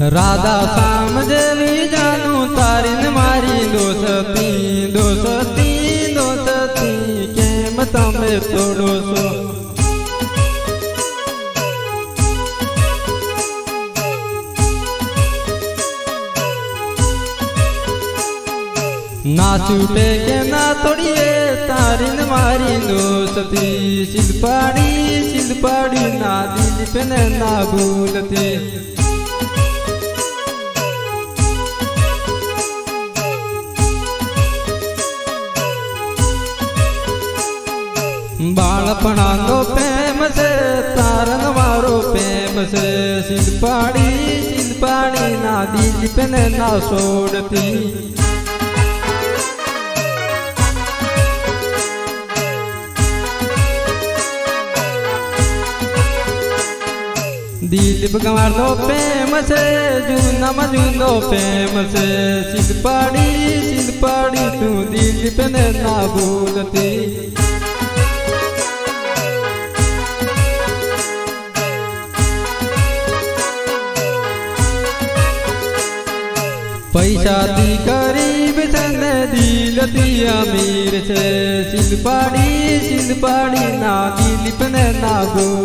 રાધા શામ જેવી જાનું તારી મારી દોસ્તી દોસ્તી દોસ્તી, કેમ તમે તોડો છો? ના છૂટે કે ના તોડીએ તારી મારી દોસ્તી, શિલ્પાડી શિલ્પાડી ના દિલ પે ને ના ભૂલતી. બાળપણાનો પ્રેમ છે તારન મારો પ્રેમ છે. શિલ્પાડી શિલ્પાડી ના દિલ પે ને છોડતી. દિલીપ કુમારનો પ્રેમ છે, જૂનામાં જૂનો પ્રેમ છે. શિલ્પાડી શિલ્પાડી તું દિલીપ ને ના ભૂલતી. પૈસાથી ગરીબ છે ને દિલથી અમીર છે. સિંધ પાડી ના દિલીપ ને ના ભૂલ